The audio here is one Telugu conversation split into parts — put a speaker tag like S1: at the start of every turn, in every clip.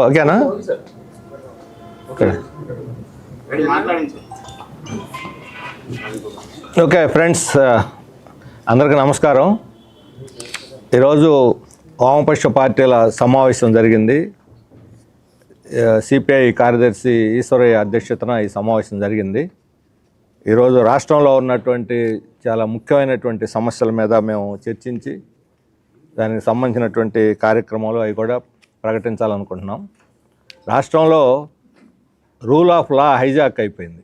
S1: ఓకేనా? ఓకే. ఫ్రెండ్స్ అందరికీ నమస్కారం. ఈరోజు వామపక్ష పార్టీల సమావేశం జరిగింది. సిపిఐ కార్యదర్శి ఈశ్వరయ్య అధ్యక్షతన ఈ సమావేశం జరిగింది. ఈరోజు రాష్ట్రంలో ఉన్నటువంటి చాలా ముఖ్యమైనటువంటి సమస్యల మీద మేము చర్చించి దానికి సంబంధించినటువంటి కార్యక్రమాలు అవి కూడా ప్రకటించాలనుకుంటున్నాం. రాష్ట్రంలో రూల్ ఆఫ్ లా హైజాక్ అయిపోయింది.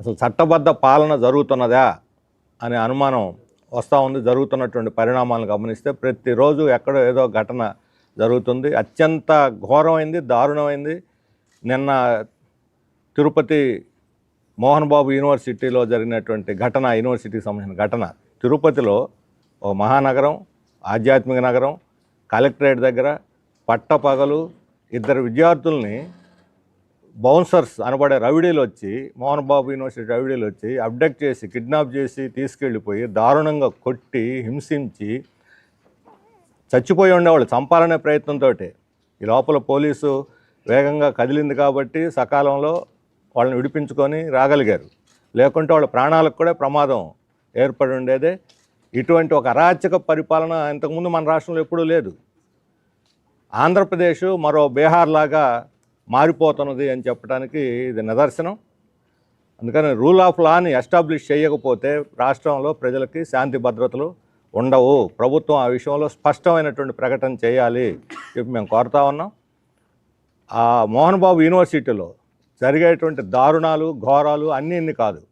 S1: అసలు చట్టబద్ధ పాలన జరుగుతున్నదా అనే అనుమానం వస్తూ ఉంది. జరుగుతున్నటువంటి పరిణామాలను గమనిస్తే ప్రతిరోజు ఎక్కడో ఏదో ఘటన జరుగుతుంది. అత్యంత ఘోరమైంది దారుణమైంది. నిన్న తిరుపతి మోహన్ బాబు యూనివర్సిటీలో జరిగినటువంటి ఘటన యూనివర్సిటీకి సంబంధించిన ఘటన. తిరుపతిలో ఓ మహానగరం ఆధ్యాత్మిక నగరం కలెక్టరేట్ దగ్గర పట్టపగలు ఇద్దరు విద్యార్థుల్ని బౌన్సర్స్ అనబడే రవిడీలు వచ్చి మోహన్ బాబు యూనివర్సిటీ రవిడీలు వచ్చి అబ్డక్ట్ చేసి కిడ్నాప్ చేసి తీసుకెళ్ళిపోయి దారుణంగా కొట్టి హింసించి చచ్చిపోయి ఉండేవాళ్ళు చంపాలనే ప్రయత్నంతో ఈ లోపల పోలీసు వేగంగా కదిలింది కాబట్టి సకాలంలో వాళ్ళని విడిపించుకొని రాగలిగారు. లేకుంటే వాళ్ళ ప్రాణాలకు కూడా ప్రమాదం ఏర్పడి ఉండేదే. ఇటువంటి ఒక అరాచక పరిపాలన ఇంతకుముందు మన రాష్ట్రంలో ఎప్పుడూ లేదు. ఆంధ్రప్రదేశ్ మరో బీహార్ లాగా మారిపోతున్నది అని చెప్పడానికి ఇది నిదర్శనం. అందుకని రూల్ ఆఫ్ లాని ఎస్టాబ్లిష్ చేయకపోతే రాష్ట్రంలో ప్రజలకి శాంతి భద్రతలు ఉండవు. ప్రభుత్వం ఆ విషయంలో స్పష్టమైనటువంటి ప్రకటన చేయాలి చెప్పి మేము కోరుతా ఉన్నాం. ఆ మోహన్ బాబు యూనివర్సిటీలో జరిగేటువంటి దారుణాలు ఘోరాలు అన్నీ ఇన్ని కాదు.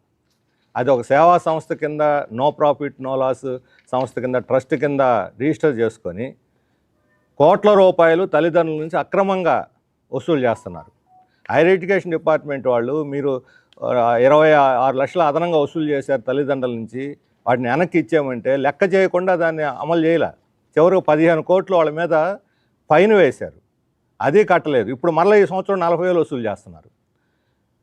S1: అది ఒక సేవా సంస్థ కింద నో ప్రాఫిట్ నో లాస్ సంస్థ కింద ట్రస్ట్ కింద రిజిస్టర్ చేసుకొని కోట్ల రూపాయలు తల్లిదండ్రుల నుంచి అక్రమంగా వసూలు చేస్తున్నారు. హైయర్ ఎడ్యుకేషన్ డిపార్ట్మెంట్ వాళ్ళు మీరు ఇరవై ఆరు లక్షల అదనంగా వసూలు చేశారు తల్లిదండ్రుల నుంచి వాటిని వెనక్కి ఇచ్చామంటే లెక్క చేయకుండా దాన్ని అమలు చేయలే. చివరికి పదిహేను కోట్లు వాళ్ళ మీద ఫైన్ వేశారు. అది కట్టలేదు. ఇప్పుడు మళ్ళీ ఈ సంవత్సరం నలభై వేలు వసూలు చేస్తున్నారు.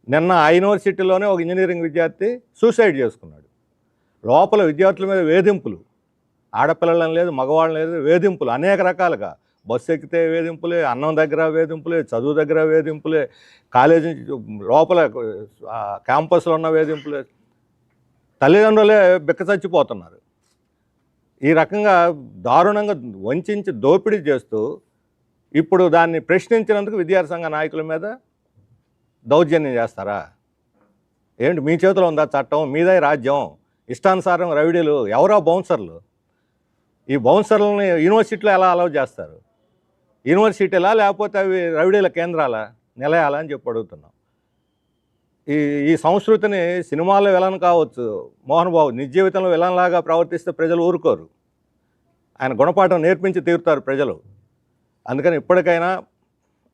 S1: నిన్న ఆ యూనివర్సిటీలోనే ఒక ఇంజనీరింగ్ విద్యార్థి సూసైడ్ చేసుకున్నాడు. లోపల విద్యార్థుల మీద వేధింపులు. ఆడపిల్లలని లేదు మగవాళ్ళని లేదు వేధింపులు అనేక రకాలుగా. బస్సు ఎక్కితే వేధింపులే అన్నం దగ్గర వేధింపులే చదువు దగ్గర వేధింపులే కాలేజీ లోపల క్యాంపస్లో ఉన్న వేధింపులే. తల్లిదండ్రులే బిక్క చచ్చిపోతున్నారు. ఈ రకంగా దారుణంగా వంచి దోపిడీ చేస్తూ ఇప్పుడు దాన్ని ప్రశ్నించినందుకు విద్యార్థి సంఘ నాయకుల మీద దౌర్జన్యం చేస్తారా? ఏంటి మీ చేతిలో ఉందా చట్టం? మీదే రాజ్యం. ఇష్టానుసారం రవిడీలు ఎవరో బౌన్సర్లు. ఈ బౌన్సర్లని యూనివర్సిటీలో ఎలా అలౌ చేస్తారు? యూనివర్సిటీలా లేకపోతే అవి రవిడీల కేంద్రాలా? నిలయాలా అని చెప్పి అడుగుతున్నాం. ఈ ఈ సంస్కృతిని సినిమాల్లో విలన్ కావచ్చు. మోహన్ బాబు నిజ జీవితంలో విలన్లాగా ప్రవర్తిస్తే ప్రజలు ఊరుకోరు. ఆయన గుణపాఠం నేర్పించి తీరుతారు ప్రజలు. అందుకని ఇప్పటికైనా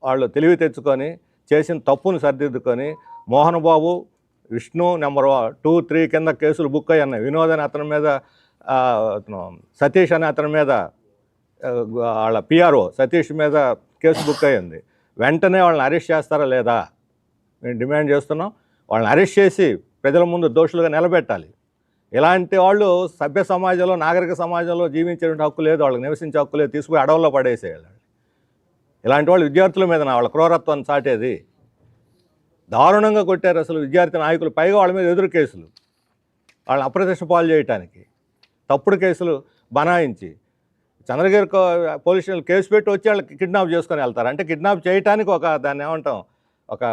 S1: వాళ్ళు తెలివి తెచ్చుకొని చేసిన తప్పును సరిదిద్దుకొని Mohan Babu Vishnu number two three కింద కేసులు బుక్ అయ్యి అన్నాయి వినోద్ అని అతని మీద సతీష్ అనే అతని మీద వాళ్ళ పిఆర్ఓ సతీష్ మీద కేసు బుక్ అయ్యింది. వెంటనే వాళ్ళని అరెస్ట్ చేస్తారా లేదా? మేము డిమాండ్ చేస్తున్నాం. వాళ్ళని అరెస్ట్ చేసి ప్రజల ముందు దోషులుగా నిలబెట్టాలి. ఇలాంటి వాళ్ళు సభ్య సమాజంలో నాగరిక సమాజంలో జీవించేటువంటి హక్కు లేదు. వాళ్ళకి నివసించే హక్కు లేదు. తీసుకుపోయి అడవుల్లో పడేసేయాలి. ఇలాంటి వాళ్ళు విద్యార్థుల మీద వాళ్ళ క్రూరత్వాన్ని చాటేది. దారుణంగా కొట్టారు అసలు విద్యార్థి నాయకులు. పైగా వాళ్ళ మీద ఎదురు కేసులు. వాళ్ళని అప్రత్యక్ష పాలు చేయటానికి. తప్పుడు కేసులు బనాయించి చంద్రగిరి కో- పోలీస్ స్టేషన్ కేసు పెట్టి వచ్చి వాళ్ళకి కిడ్నాప్ చేసుకొని వెళ్తారు. అంటే కిడ్నాప్ చేయటానికి ఒక దాన్ని ఏమంటాం ఒక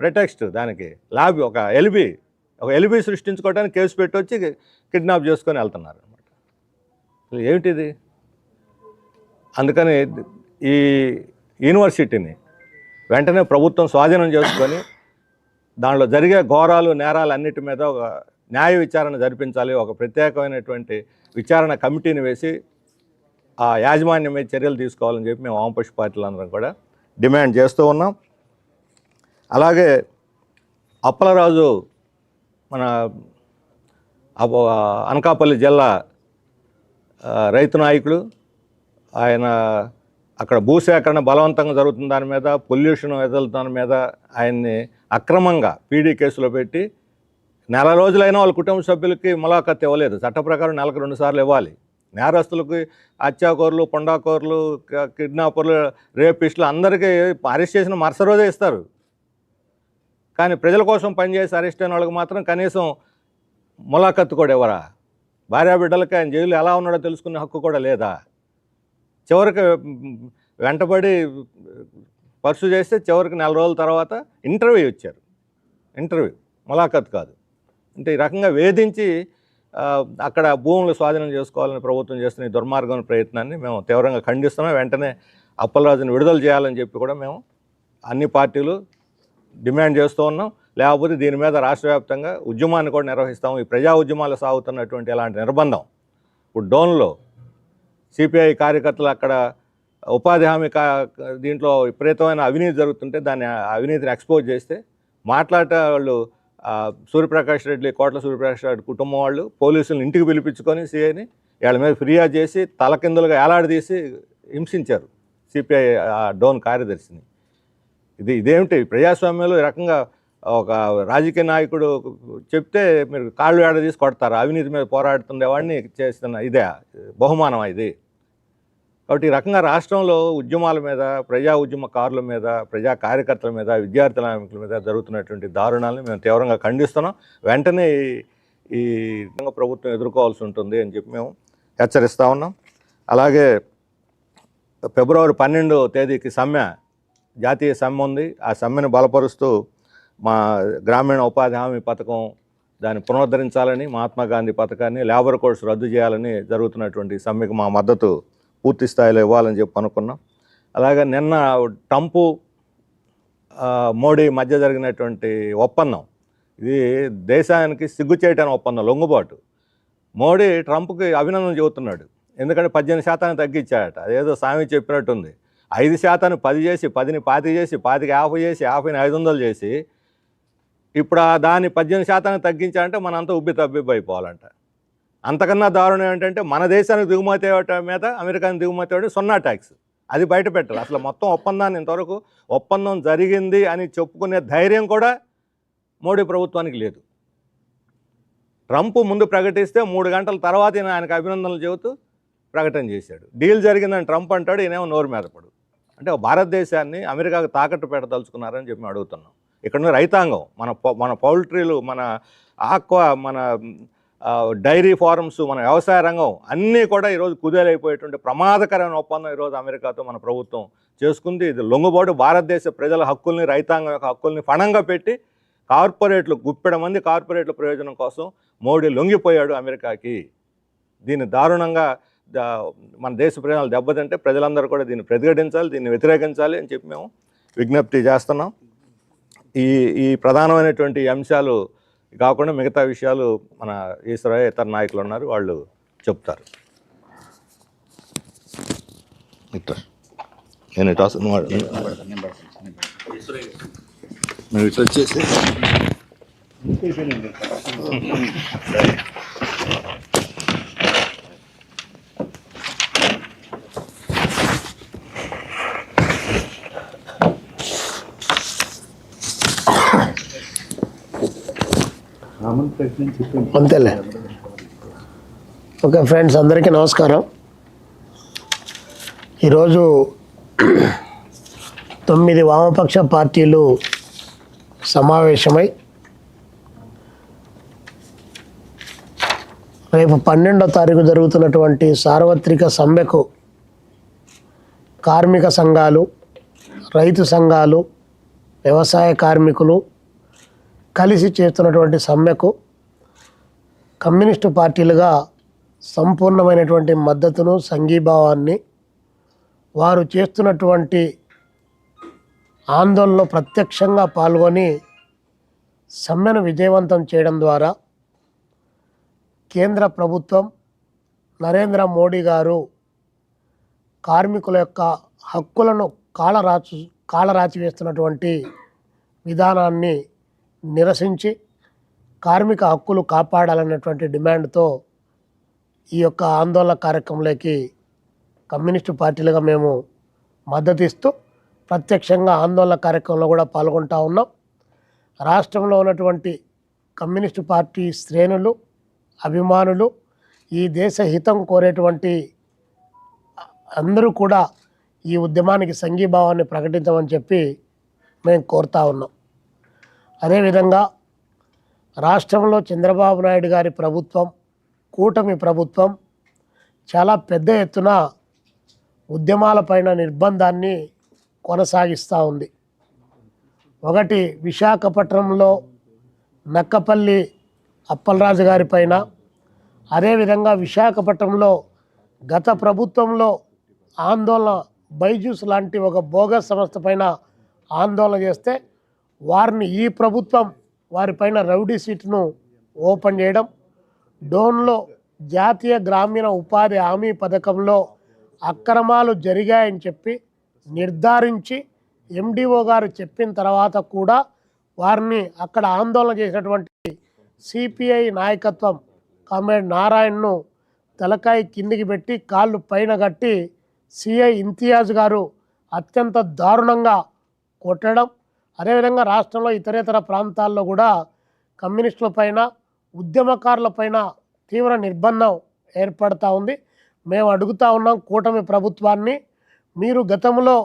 S1: ప్రిటెక్స్ట్ దానికి లాబీ ఒక ఎల్బి ఒక ఎల్బి సృష్టించుకోవడానికి కేసు పెట్టి వచ్చి కిడ్నాప్ చేసుకొని వెళ్తున్నారు అనమాట ఏమిటిది? అందుకని ఈ యూనివర్సిటీని వెంటనే ప్రభుత్వం స్వాధీనం చేసుకొని దానిలో జరిగే ఘోరాలు నేరాలు అన్నిటి మీద ఒక న్యాయ విచారణ జరిపించాలి. ఒక ప్రత్యేకమైనటువంటి విచారణ కమిటీని వేసి ఆ యాజమాన్యం మీద చర్యలు తీసుకోవాలని చెప్పి మేము వామపక్ష పార్టీలందరం కూడా డిమాండ్ చేస్తూ ఉన్నాం. అలాగే అప్పలరాజు మన అనకాపల్లి జిల్లా రైతు నాయకుడు. ఆయన అక్కడ భూసేకరణ బలవంతంగా జరుగుతున్న దాని మీద పొల్యూషన్ వెదలుతున్న దాని మీద ఆయన్ని అక్రమంగా పీడీ కేసులో పెట్టి నెల రోజులైనా వాళ్ళ కుటుంబ సభ్యులకి ములాఖత్ ఇవ్వలేదు. చట్ట ప్రకారం నెలకు రెండు సార్లు ఇవ్వాలి. నేరస్తులకి హత్యాకోరులు పుండాకోరులు కిడ్నాపర్లు రేపిస్టులు అందరికీ అరెస్ట్ చేసిన మరుస రోజే ఇస్తారు. కానీ ప్రజల కోసం పనిచేసి అరెస్ట్ అయిన వాళ్ళకి మాత్రం కనీసం ములాఖత్తు కూడా ఇవ్వరా? భార్యా బిడ్డలకి ఆయన జైలు ఎలా ఉన్నాడో తెలుసుకునే హక్కు కూడా లేదా? చివరికి వెంటబడి పర్సు చేస్తే చివరికి నెల రోజుల తర్వాత ఇంటర్వ్యూ ఇచ్చారు. ఇంటర్వ్యూ ములాఖత్ కాదు. అంటే ఈ రకంగా వేధించి అక్కడ భూములు స్వాధీనం చేసుకోవాలని ప్రభుత్వం చేస్తున్న ఈ దుర్మార్గం ప్రయత్నాన్ని మేము తీవ్రంగా ఖండిస్తున్నాం. వెంటనే అప్పలరాజును విడుదల చేయాలని చెప్పి కూడా మేము అన్ని పార్టీలు డిమాండ్ చేస్తూ ఉన్నాం. లేకపోతే దీని మీద రాష్ట్ర వ్యాప్తంగా ఉద్యమాన్ని కూడా నిర్వహిస్తాము. ఈ ప్రజా ఉద్యమాలు సాగుతున్నటువంటి ఇలాంటి నిర్బంధం? ఇప్పుడు డోన్లో సిపిఐ కార్యకర్తలు అక్కడ ఉపాధి హామీ కా దీంట్లో విపరీతమైన అవినీతి జరుగుతుంటే దాన్ని అవినీతిని ఎక్స్పోజ్ చేస్తే మాట్లాడే వాళ్ళు సూర్యప్రకాష్ రెడ్డి కోట్ల సూర్యప్రకాష్ రెడ్డి కుటుంబం వాళ్ళు పోలీసులను ఇంటికి పిలిపించుకొని సిఐని వాళ్ళ మీద ఫిర్యాదు చేసి తలకిందులుగా ఏలాడదీసి హింసించారు సిపిఐ డోన్ కార్యదర్శిని. ఇది ఇదేమిటి? ప్రజాస్వామ్యంలో ఈ రకంగా ఒక రాజకీయ నాయకుడు చెప్తే మీరు కాళ్ళు ఏడ తీసి కొడతారు? అవినీతి మీద పోరాడుతుండే వాడిని చేస్తున్న ఇదే బహుమానం ఇది? కాబట్టి ఈ రకంగా రాష్ట్రంలో ఉద్యమాల మీద ప్రజా ఉద్యమకారుల మీద ప్రజా కార్యకర్తల మీద విద్యార్థి నాయకుల మీద జరుగుతున్నటువంటి దారుణాలను మేము తీవ్రంగా ఖండిస్తున్నాం. వెంటనే ఈ- విధంగా ప్రభుత్వం ఎదుర్కోవాల్సి ఉంటుంది అని చెప్పి మేము హెచ్చరిస్తూ ఉన్నాం. అలాగే ఫిబ్రవరి పన్నెండో తేదీకి సమ్మె జాతీయ సమ్మె ఉంది. ఆ సమ్మెను బలపరుస్తూ మా గ్రామీణ ఉపాధి హామీ పథకం దాన్ని పునరుద్ధరించాలని మహాత్మా గాంధీ పథకాన్ని లేబర్ కోడ్స్ రద్దు చేయాలని జరుగుతున్నటువంటి సమ్మెకు మా మద్దతు పూర్తి స్థాయిలో ఇవ్వాలని చెప్పి అనుకున్నాం. అలాగే నిన్న ట్రంపు మోడీ మధ్య జరిగినటువంటి ఒప్పందం ఇది దేశానికి సిగ్గుచేయటానికి ఒప్పందం లొంగుబాటు. మోడీ ట్రంప్కి అభినందన చెబుతున్నాడు. ఎందుకంటే పద్దెనిమిది శాతాన్ని తగ్గించాడట. అదేదో సామి చెప్పినట్టుంది. ఐదు శాతాన్ని పది చేసి పదిని పాతి చేసి పాతికి యాభై చేసి యాభైని ఐదు వందలు చేసి ఇప్పుడు దాన్ని పద్దెనిమిది శాతానికి తగ్గించాలంటే మనంతా ఉబ్బి తబ్బిబ్బి అయిపోవాలంట. అంతకన్నా దారుణం ఏంటంటే మన దేశానికి దిగుమతి అవ్వటం మీద అమెరికాని దిగుమతి అవ్వడం సున్నా ట్యాక్స్. అది బయట పెట్టాలి అసలు మొత్తం ఒప్పందాన్ని ఇంతవరకు ఒప్పందం జరిగింది అని చెప్పుకునే ధైర్యం కూడా మోడీ ప్రభుత్వానికి లేదు. ట్రంప్ ముందు ప్రకటిస్తే మూడు గంటల తర్వాత ఈయన ఆయనకు అభినందనలు చెబుతూ ప్రకటన చేశాడు. డీల్ జరిగిందని ట్రంప్ అంటాడు ఈయనేమో నోరు మీద పడు. అంటే భారతదేశాన్ని అమెరికాకు తాకట్టు పెట్టదలుచుకున్నారని చెప్పి అడుగుతున్నాం. ఇక్కడ రైతాంగం మన మన పౌల్ట్రీలు మన ఆక్వా మన డైరీ ఫార్మ్స్ మన వ్యవసాయ రంగం అన్నీ కూడా ఈరోజు కుదేలైపోయేటువంటి ప్రమాదకరమైన ఒప్పందం ఈరోజు అమెరికాతో మన ప్రభుత్వం చేసుకుంది. ఇది లొంగుబాటు భారతదేశ ప్రజల హక్కుల్ని రైతాంగం యొక్క హక్కుల్ని ఫణంగా పెట్టి కార్పొరేట్లు గుప్పెడ మంది కార్పొరేట్ల ప్రయోజనం కోసం మోడీ లొంగిపోయాడు అమెరికాకి. దీన్ని దారుణంగా మన దేశ ప్రజలు దెబ్బతింటే ప్రజలందరూ కూడా దీన్ని ప్రతిఘటించాలి దీన్ని వ్యతిరేకించాలి అని చెప్పి మేము విజ్ఞప్తి చేస్తున్నాం. ఈ ఈ ప్రధానమైనటువంటి అంశాలు కాకుండా మిగతా విషయాలు మన ఈశ్వరయ్య ఇతర నాయకులు ఉన్నారు వాళ్ళు చెప్తారు. ఇట్లా నేను ఇటు నువ్వు ఇట్లా వచ్చేసి.
S2: అంతేలే. ఓకే ఫ్రెండ్స్ అందరికీ నమస్కారం. ఈరోజు తొమ్మిది వామపక్ష పార్టీలు సమావేశమై రేపు పన్నెండో తారీఖు జరుగుతున్నటువంటి సార్వత్రిక సమ్మెకు కార్మిక సంఘాలు రైతు సంఘాలు వ్యవసాయ కార్మికులు కలిసి చేస్తున్నటువంటి సమ్మెకు కమ్యూనిస్టు పార్టీలుగా సంపూర్ణమైనటువంటి మద్దతును సంఘీభావాన్ని వారు చేస్తున్నటువంటి ఆందోళనలో ప్రత్యక్షంగా పాల్గొని సమ్మెను విజయవంతం చేయడం ద్వారా కేంద్ర ప్రభుత్వం నరేంద్ర మోడీ గారు కార్మికుల యొక్క హక్కులను కాలరాచు కాలరాచి వేస్తున్నటువంటి విధానాన్ని నిరసించి కార్మిక హక్కులు కాపాడాలన్నటువంటి డిమాండ్తో ఈ యొక్క ఆందోళన కార్యక్రమంలోకి కమ్యూనిస్టు పార్టీలుగా మేము మద్దతు ఇస్తూ ప్రత్యక్షంగా ఆందోళన కార్యక్రమంలో కూడా పాల్గొంటా ఉన్నాం. రాష్ట్రంలో ఉన్నటువంటి కమ్యూనిస్టు పార్టీ శ్రేణులు అభిమానులు ఈ దేశ హితం కోరేటువంటి అందరూ కూడా ఈ ఉద్యమానికి సంఘీభావాన్ని ప్రకటించమని చెప్పి మేము కోరుతా ఉన్నాం. అదేవిధంగా రాష్ట్రంలో చంద్రబాబు నాయుడు గారి ప్రభుత్వం కూటమి ప్రభుత్వం చాలా పెద్ద ఎత్తున ఉద్యమాలపైన నిర్బంధాన్ని కొనసాగిస్తూ ఉంది. ఒకటి విశాఖపట్నంలో నక్కపల్లి అప్పలరాజు గారి పైన అదేవిధంగా విశాఖపట్నంలో గత ప్రభుత్వంలో ఆందోళన బైజూస్ లాంటి ఒక బోగస్ సంస్థ పైన ఆందోళన చేస్తే వారిని ఈ ప్రభుత్వం వారిపైన రౌడీ సీట్ను ఓపెన్ చేయడం డోన్లో జాతీయ గ్రామీణ ఉపాధి హామీ పథకంలో అక్రమాలు జరిగాయని చెప్పి నిర్ధారించి ఎండిఓ గారు చెప్పిన తర్వాత కూడా వారిని అక్కడ ఆందోళన చేసినటువంటి సిపిఐ నాయకత్వం కామ్రేడ్ నారాయణను తలకాయ కిందికి పెట్టి కాళ్ళు పైన కట్టి సిఐ ఇంతియాజ్ గారు అత్యంత దారుణంగా కొట్టడం అదేవిధంగా రాష్ట్రంలో ఇతరేతర ప్రాంతాల్లో కూడా కమ్యూనిస్టుల పైన ఉద్యమకారుల పైన తీవ్ర నిర్బంధం ఏర్పడతా ఉంది. మేము అడుగుతా ఉన్నాం కూటమి ప్రభుత్వాన్ని మీరు గతంలో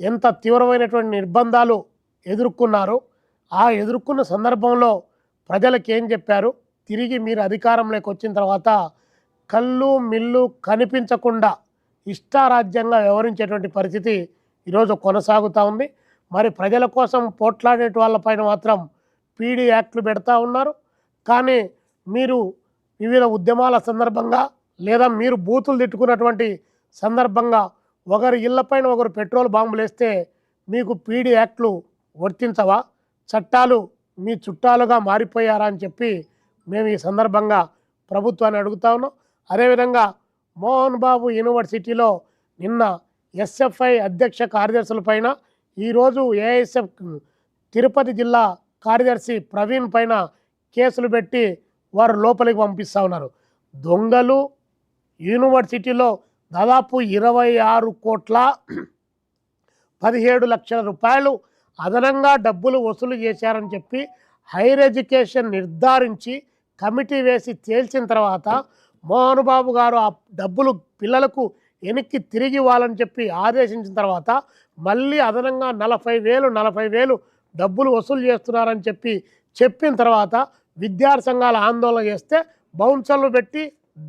S2: ఎంత తీవ్రమైనటువంటి నిర్బంధాలు ఎదుర్కొన్నారు ఆ ఎదుర్కొన్న సందర్భంలో ప్రజలకు ఏం చెప్పారు? తిరిగి మీరు అధికారంలోకి వచ్చిన తర్వాత కళ్ళు మిల్లు కనిపించకుండా ఇష్టారాజ్యంగా వ్యవహరించేటువంటి పరిస్థితి ఈరోజు కొనసాగుతూ ఉంది. మరి ప్రజల కోసం పోట్లాడే వాళ్ళపైన మాత్రం పీడీ యాక్ట్లు పెడతా ఉన్నారు. కానీ మీరు వివిధ ఉద్యమాల సందర్భంగా లేదా మీరు బూతులు తిట్టుకున్నటువంటి సందర్భంగా ఒకరి ఇళ్ళపైన ఒకరు పెట్రోల్ బాంబులు వేస్తే మీకు పీడీ యాక్ట్లు వర్తించవా? చట్టాలు మీ చుట్టాలుగా మారిపోయారా అని చెప్పి మేము ఈ సందర్భంగా ప్రభుత్వాన్ని అడుగుతా ఉన్నాం. అదేవిధంగా మోహన్ బాబు యూనివర్సిటీలో నిన్న ఎస్ఎఫ్ఐ అధ్యక్ష కార్యదర్శుల పైన ఈరోజు ఏఎస్ఎఫ్ తిరుపతి జిల్లా కార్యదర్శి ప్రవీణ్ పైన కేసులు పెట్టి వారు లోపలికి పంపిస్తూ ఉన్నారు. దొంగలు యూనివర్సిటీలో దాదాపు ఇరవై ఆరు కోట్ల పదిహేడు లక్షల రూపాయలు అదనంగా డబ్బులు వసూలు చేశారని చెప్పి హైర్ ఎడ్యుకేషన్ నిర్ధారించి కమిటీ వేసి తేల్చిన తర్వాత మోహన్ బాబు గారు ఆ డబ్బులు పిల్లలకు వెనక్కి తిరిగి ఇవ్వాలని చెప్పి ఆదేశించిన తర్వాత మళ్ళీ అదనంగా నలభై వేలు నలభై వేలు డబ్బులు వసూలు చేస్తున్నారని చెప్పి చెప్పిన తర్వాత విద్యార్థి సంఘాల ఆందోళన చేస్తే బౌన్సర్లు పెట్టి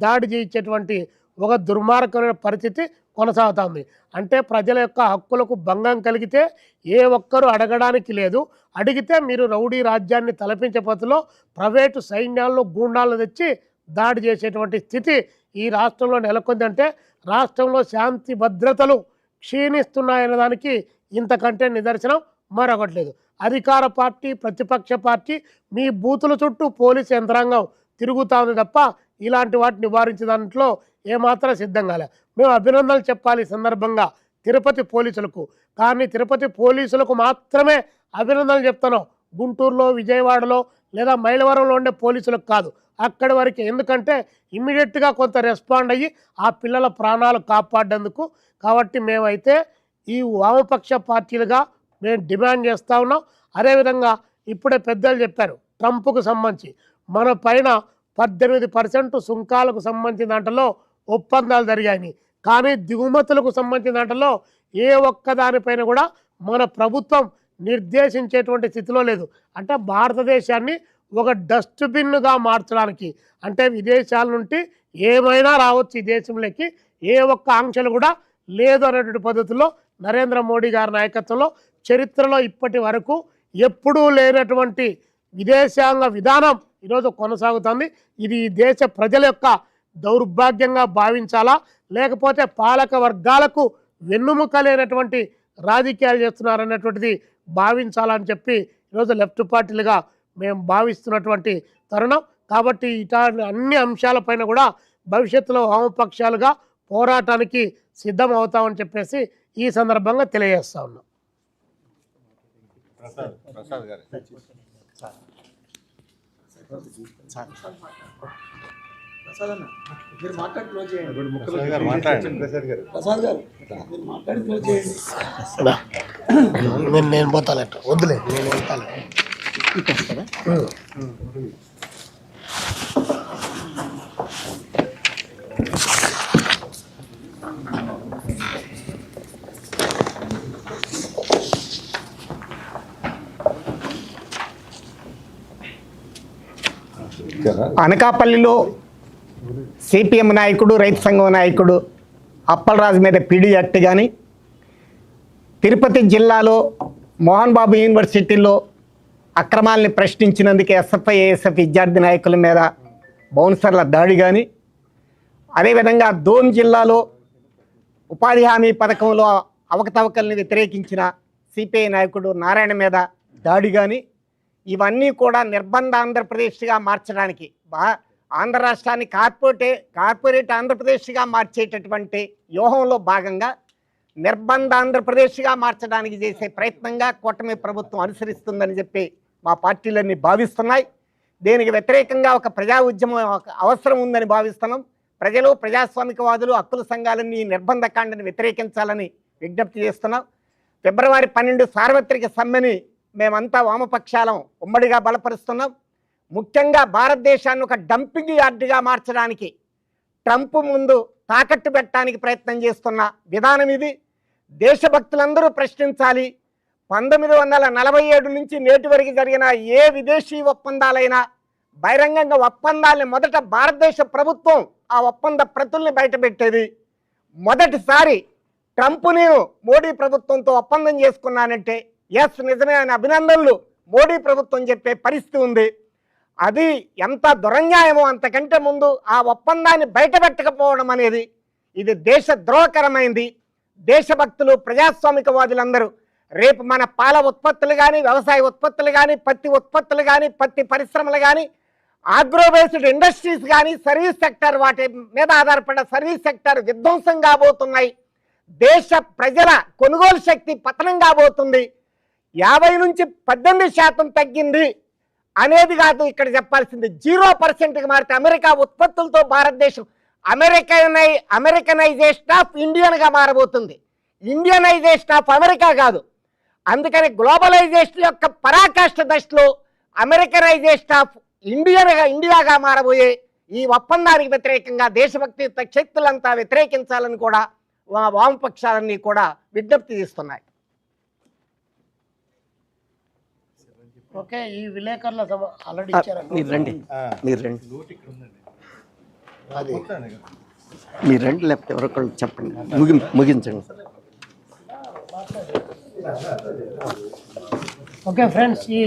S2: దాడి చేయించేటువంటి ఒక దుర్మార్గమైన పరిస్థితి కొనసాగుతుంది. అంటే ప్రజల యొక్క హక్కులకు భంగం కలిగితే ఏ ఒక్కరూ అడగడానికి లేదు. అడిగితే మీరు రౌడీ రాజ్యాన్ని తలపించే పద్ధతిలో ప్రైవేటు సైన్యాల్లో గూండాలను తెచ్చి దాడి చేసేటువంటి స్థితి ఈ రాష్ట్రంలో నెలకొందంటే రాష్ట్రంలో శాంతి భద్రతలు క్షీణిస్తున్నాయనే దానికి ఇంతకంటే నిదర్శనం మరొకటి లేదు. అధికార పార్టీ ప్రతిపక్ష పార్టీ మీ బూతుల చుట్టూ పోలీసు యంత్రాంగం తిరుగుతా ఉంది తప్ప ఇలాంటి వాటిని నివారించే దాంట్లో ఏమాత్రం సిద్ధం కాలే. మేము అభినందనలు చెప్పాలి సందర్భంగా తిరుపతి పోలీసులకు. కానీ తిరుపతి పోలీసులకు మాత్రమే అభినందనలు చెప్తాను గుంటూరులో విజయవాడలో లేదా మైలవరంలో ఉండే పోలీసులకు కాదు. అక్కడి వరకు. ఎందుకంటే ఇమ్మీడియట్గా కొంత రెస్పాండ్ అయ్యి ఆ పిల్లల ప్రాణాలు కాపాడేందుకు కాబట్టి మేమైతే ఈ వామపక్ష పార్టీలుగా మేము డిమాండ్ చేస్తూ ఉన్నాం. అదేవిధంగా ఇప్పుడే పెద్దలు చెప్పారు ట్రంప్కు సంబంధించి మన పైన పద్దెనిమిది పర్సెంట్ సుంకాలకు సంబంధించిన దాంట్లో ఒప్పందాలు జరిగాయి. కానీ దిగుమతులకు సంబంధించిన దాంట్లో ఏ ఒక్క దానిపైన కూడా మన ప్రభుత్వం నిర్దేశించేటువంటి స్థితిలో లేదు. అంటే భారతదేశాన్ని ఒక డస్ట్బిన్గా మార్చడానికి. అంటే విదేశాల నుండి ఏమైనా రావచ్చు ఈ దేశంలోకి ఏ ఒక్క ఆంక్షలు కూడా లేదు అనేటువంటి పద్ధతిలో నరేంద్ర మోడీ గారి నాయకత్వంలో చరిత్రలో ఇప్పటి వరకు ఎప్పుడూ లేనటువంటి విదేశాంగ విధానం ఈరోజు కొనసాగుతుంది. ఇది ఈ దేశ ప్రజల యొక్క దౌర్భాగ్యంగా భావించాలా? లేకపోతే పాలక వర్గాలకు వెన్నుముక లేనటువంటి రాజకీయాలు చేస్తున్నారనేటువంటిది భావించాలని చెప్పి ఈరోజు లెఫ్ట్ పార్టీలుగా మేము భావిస్తున్నటువంటి తరుణం. కాబట్టి ఇటాన్ని అన్ని అంశాలపైన కూడా భవిష్యత్తులో వామపక్షాలుగా పోరాటానికి సిద్ధం అవుతామని చెప్పేసి ఈ సందర్భంగా తెలియజేస్తా ఉన్నాం.
S1: ప్రసాద్ ప్రసాద్ గారు.
S3: ప్రసాద్ అన్న మీరు మాట్లాడి క్లోజ్ చేయండి.
S1: ప్రసాద్ గారు మాట్లాడండి. ప్రసాద్ గారు
S3: ప్రసాద్ గారు మీరు మాట్లాడి క్లోజ్ చేయండి.
S2: రా. నేను నేను పోతాలట వద్దులే నేను వెళ్తాను
S4: అనకాపల్లిలో సిపిఎం నాయకుడు రైతు సంఘం నాయకుడు అప్పలరాజు మీద పిడి యాక్ట్ కానీ తిరుపతి జిల్లాలో మోహన్ బాబు యూనివర్సిటీలో అక్రమాల్ని ప్రశ్నించినందుకు ఎస్ఎఫ్ఐ ఏఎస్ఎఫ్ విద్యార్థి నాయకుల మీద బౌన్సర్ల దాడి కానీ అదేవిధంగా దోన్ జిల్లాలో ఉపాధి హామీ పథకంలో అవకతవకల్ని వ్యతిరేకించిన సిపిఐ నాయకుడు నారాయణ మీద దాడి కానీ ఇవన్నీ కూడా నిర్బంధ ఆంధ్రప్రదేశ్గా మార్చడానికి బా ఆంధ్ర రాష్ట్రాన్ని కార్పొరేటే కార్పొరేట్ ఆంధ్రప్రదేశ్గా మార్చేటటువంటి వ్యూహంలో భాగంగా నిర్బంధ ఆంధ్రప్రదేశ్గా మార్చడానికి చేసే ప్రయత్నంగా కూటమి ప్రభుత్వం అనుసరిస్తుందని చెప్పి మా పార్టీలన్నీ భావిస్తున్నాయి. దీనికి వ్యతిరేకంగా ఒక ప్రజా ఉద్యమం ఒక అవసరం ఉందని భావిస్తున్నాం. ప్రజలు ప్రజాస్వామికవాదులు హక్కుల సంఘాలన్నీ ఈ నిర్బంధ కాండని వ్యతిరేకించాలని విజ్ఞప్తి చేస్తున్నాం. ఫిబ్రవరి పన్నెండు సార్వత్రిక సమ్మెని మేమంతా వామపక్షాలం ఉమ్మడిగా బలపరుస్తున్నాం. ముఖ్యంగా భారతదేశాన్ని ఒక డంపింగ్ యార్డ్గా మార్చడానికి ట్రంప్ ముందు తాకట్టు పెట్టడానికి ప్రయత్నం చేస్తున్న విధానం ఇది. దేశభక్తులందరూ ప్రశ్నించాలి పంతొమ్మిది వందల నలభై ఏడు నుంచి నేటి వరకు జరిగిన ఏ విదేశీ ఒప్పందాలైనా బహిరంగంగా ఒప్పందాలని మొదట భారతదేశ ప్రభుత్వం ఆ ఒప్పంద ప్రతుల్ని బయటపెట్టేది. మొదటిసారి ట్రంప్ నేను మోడీ ప్రభుత్వంతో ఒప్పందం చేసుకున్నానంటే ఎస్ నిజమే అని అభినందనలు మోడీ ప్రభుత్వం చెప్పే పరిస్థితి ఉంది. అది ఎంత దురన్యాయమో అంతకంటే ముందు ఆ ఒప్పందాన్ని బయటపెట్టకపోవడం అనేది ఇది దేశ ద్రోహకరమైంది దేశభక్తులు ప్రజాస్వామికవాదులందరూ రేపు మన పాల ఉత్పత్తులు కానీ వ్యవసాయ ఉత్పత్తులు కానీ పత్తి ఉత్పత్తులు కానీ పత్తి పరిశ్రమలు కానీ ఆగ్రోబేస్డ్ ఇండస్ట్రీస్ కానీ సర్వీస్ సెక్టర్ వాటి మీద ఆధారపడిన సర్వీస్ సెక్టర్ విధ్వంసం కాబోతున్నాయి దేశ ప్రజల కొనుగోలు శక్తి పతనం కాబోతుంది యాభై నుంచి పద్దెనిమిది శాతం తగ్గింది అనేది కాదు ఇక్కడ చెప్పాల్సింది. జీరో పర్సెంట్కి మారితే అమెరికా ఉత్పత్తులతో భారతదేశం అమెరికనై అమెరికనైజేషన్ ఆఫ్ ఇండియన్గా మారబోతుంది. ఇండియనైజేషన్ ఆఫ్ అమెరికా కాదు అందుకని గ్లోబలైజేషన్ యొక్క పరాకాష్ఠ దశలో అమెరికనైజేషన్ ఆఫ్ ఇండియన్గా ఇండియాగా మారబోయే ఈ ఒప్పందానికి వ్యతిరేకంగా దేశభక్తి శక్తులంతా వ్యతిరేకించాలని కూడా వా- వామపక్షాలన్నీ కూడా విజ్ఞప్తి చేస్తున్నాయి.
S2: ఓకే ఈ విలేకరుల సభ ఆల్రెడీ ఇచ్చారు
S4: మీరు రండి. మీరు రండి. మీరు రండి లేకపోతే ఎవరొకళ్ళు చెప్పండి. ముగి ముగించండి.
S2: ఓకే ఫ్రెండ్స్ ఈ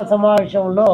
S2: సమావేశంలో